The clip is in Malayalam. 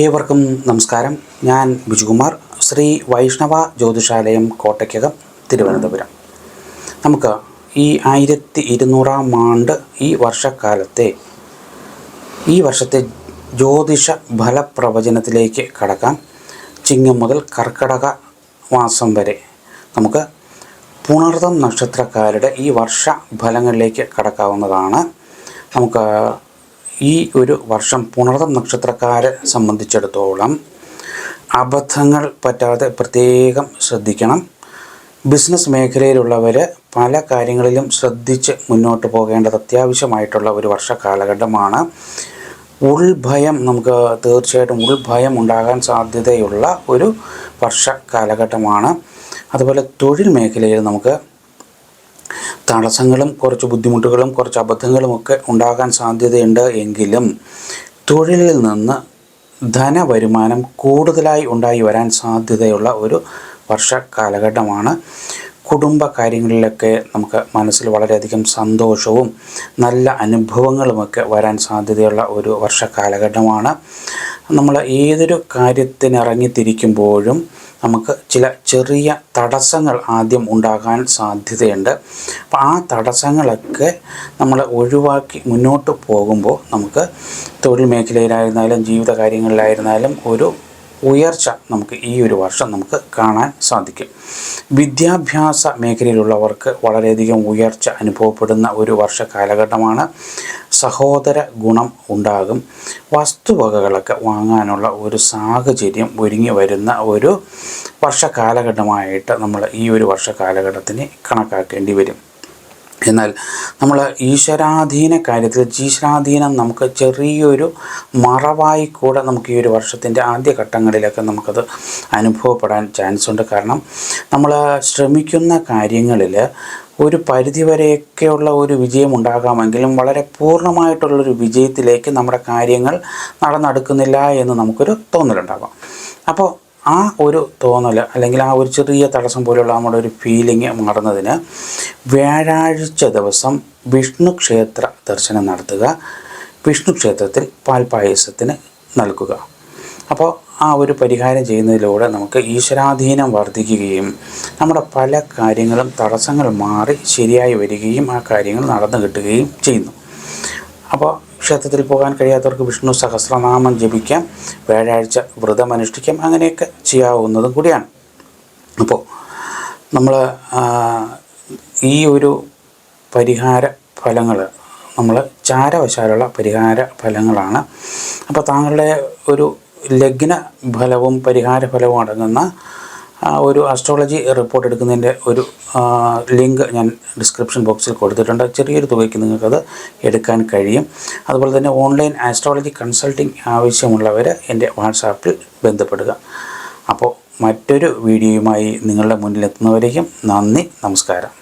ഏവർക്കും നമസ്കാരം. ഞാൻ ബിജുകുമാർ ശ്രീ വൈഷ്ണവ ജ്യോതിഷാലയം കോട്ടയ്ക്കകം തിരുവനന്തപുരം. നമുക്ക് ഈ ആയിരത്തി ഇരുന്നൂറാം ആണ്ട് ഈ വർഷക്കാലത്തെ ഈ വർഷത്തെ ജ്യോതിഷ ഫലപ്രവചനത്തിലേക്ക് കടക്കാം. ചിങ്ങം മുതൽ കർക്കടക മാസം വരെ നമുക്ക് പുണർതം നക്ഷത്രക്കാരുടെ ഈ വർഷ ഫലങ്ങളിലേക്ക് കടക്കാവുന്നതാണ്. നമുക്ക് ഈ ഒരു വർഷം പുണർതം നക്ഷത്രക്കാരെ സംബന്ധിച്ചിടത്തോളം അബദ്ധങ്ങൾ പറ്റാതെ പ്രത്യേകം ശ്രദ്ധിക്കണം. ബിസിനസ് മേഖലയിലുള്ളവർ പല കാര്യങ്ങളിലും ശ്രദ്ധിച്ച് മുന്നോട്ട് പോകേണ്ടത് അത്യാവശ്യമായിട്ടുള്ള ഒരു വർഷ കാലഘട്ടമാണ്. ഉൾഭയം നമുക്ക് തീർച്ചയായിട്ടും ഉൾഭയം ഉണ്ടാകാൻ സാധ്യതയുള്ള ഒരു വർഷ കാലഘട്ടമാണ്. അതുപോലെ തൊഴിൽ മേഖലയിൽ നമുക്ക് തടസ്സങ്ങളും കുറച്ച് ബുദ്ധിമുട്ടുകളും കുറച്ച് അബദ്ധങ്ങളും ഒക്കെ ഉണ്ടാകാൻ സാധ്യതയുണ്ട് എങ്കിലും തൊഴിലിൽ നിന്ന് ധനവരുമാനം കൂടുതലായി ഉണ്ടായി വരാൻ സാധ്യതയുള്ള ഒരു വർഷ കാലഘട്ടമാണ്. കുടുംബ കാര്യങ്ങളിലൊക്കെ നമുക്ക് മനസ്സിൽ വളരെയധികം സന്തോഷവും നല്ല അനുഭവങ്ങളുമൊക്കെ വരാൻ സാധ്യതയുള്ള ഒരു വർഷ കാലഘട്ടമാണ്. നമ്മൾ ഏതൊരു കാര്യത്തിനിറങ്ങിത്തിരിക്കുമ്പോഴും നമുക്ക് ചില ചെറിയ തടസ്സങ്ങൾ ആദ്യം ഉണ്ടാകാൻ സാധ്യതയുണ്ട്. അപ്പോൾ ആ തടസ്സങ്ങളൊക്കെ നമ്മൾ ഒഴിവാക്കി മുന്നോട്ട് പോകുമ്പോൾ നമുക്ക് തൊഴിൽ മേഖലയിലായിരുന്നാലും ജീവിത കാര്യങ്ങളിലായിരുന്നാലും ഒരു ഉയർച്ച നമുക്ക് ഈ ഒരു വർഷം നമുക്ക് കാണാൻ സാധിക്കും. വിദ്യാഭ്യാസ മേഖലയിലുള്ളവർക്ക് വളരെയധികം ഉയർച്ച അനുഭവപ്പെടുന്ന ഒരു വർഷ കാലഘട്ടമാണ്. സഹോദര ഗുണം ഉണ്ടാകും. വസ്തുവകകളൊക്കെ വാങ്ങാനുള്ള ഒരു സാഹചര്യം ഒരുങ്ങി വരുന്ന ഒരു വർഷ കാലഘട്ടമായിട്ട് നമ്മൾ ഈ ഒരു വർഷ കാലഘട്ടത്തിന് കണക്കാക്കേണ്ടി വരും. എന്നാൽ നമ്മൾ ഈശ്വരാധീന കാര്യത്തിൽ ഈശ്വരാധീനം നമുക്ക് ചെറിയൊരു മറവായി കൂടെ നമുക്ക് ഈ ഒരു വർഷത്തിന്റെ ആദ്യ ഘട്ടങ്ങളിലൊക്കെ നമുക്കത് അനുഭവപ്പെടാൻ ചാൻസ് ഉണ്ട്. കാരണം നമ്മൾ ശ്രമിക്കുന്ന കാര്യങ്ങളിൽ ഒരു പരിധിവരെയൊക്കെയുള്ള ഒരു വിജയം ഉണ്ടാകാമെങ്കിലും വളരെ പൂർണമായിട്ടുള്ളൊരു വിജയത്തിലേക്ക് നമ്മുടെ കാര്യങ്ങൾ നടന്നെടുക്കുന്നില്ല എന്ന് നമുക്കൊരു തോന്നലുണ്ടാകാം അപ്പോൾ ആ ഒരു തോന്നൽ അല്ലെങ്കിൽ ആ ഒരു ചെറിയ തടസ്സം പോലെയുള്ള നമ്മുടെ ഒരു ഫീലിംഗ് മാറുന്നതിന് വ്യാഴാഴ്ച ദിവസം വിഷ്ണു ക്ഷേത്ര ദർശനം നടത്തുക. വിഷ്ണു ക്ഷേത്രത്തിൽ പാൽപായസത്തിന് നൽകുക. അപ്പോൾ ആ ഒരു പരിഹാരം ചെയ്യുന്നതിലൂടെ നമുക്ക് ഈശ്വരാധീനം വർദ്ധിക്കുകയും നമ്മുടെ പല കാര്യങ്ങളും തടസ്സങ്ങൾ മാറി ശരിയായി വരികയും ആ കാര്യങ്ങൾ നടന്നു കിട്ടുകയും ചെയ്യുന്നു. അപ്പോൾ ക്ഷേത്രത്തിൽ പോകാൻ കഴിയാത്തവർക്ക് വിഷ്ണു സഹസ്രനാമം ജപിക്കാം വ്യാഴാഴ്ച വ്രതം അനുഷ്ഠിക്കാം അങ്ങനെയൊക്കെ ചെയ്യാവുന്നതും കൂടിയാണ്. അപ്പോൾ നമ്മൾ ഈ ഒരു പരിഹാര ഫലങ്ങൾ നമ്മൾ ചാരവശാലുള്ള പരിഹാര ഫലങ്ങളാണ്. അപ്പോൾ താങ്കളുടെ ഒരു ലഗ്ന ഫലവും പരിഹാര ഫലവും അടങ്ങുന്ന ഒരു അസ്ട്രോളജി റിപ്പോർട്ട് എടുക്കുന്നതിന്റെ ഒരു ലിങ്ക് ഞാൻ ഡിസ്ക്രിപ്ഷൻ ബോക്സിൽ കൊടുത്തിട്ടുണ്ട്. ചെറിയൊരു തുകയ്ക്ക് നിങ്ങൾക്കത് എടുക്കാൻ കഴിയും. അതുപോലെ തന്നെ ഓൺലൈൻ ആസ്ട്രോളജി കൺസൾട്ടിംഗ് ആവശ്യമുള്ളവർ എന്റെ വാട്സാപ്പിൽ ബന്ധപ്പെടുക. അപ്പോൾ മറ്റൊരു വീഡിയോയുമായി നിങ്ങളുടെ മുന്നിലെത്തുന്നവരേക്കും നന്ദി നമസ്കാരം.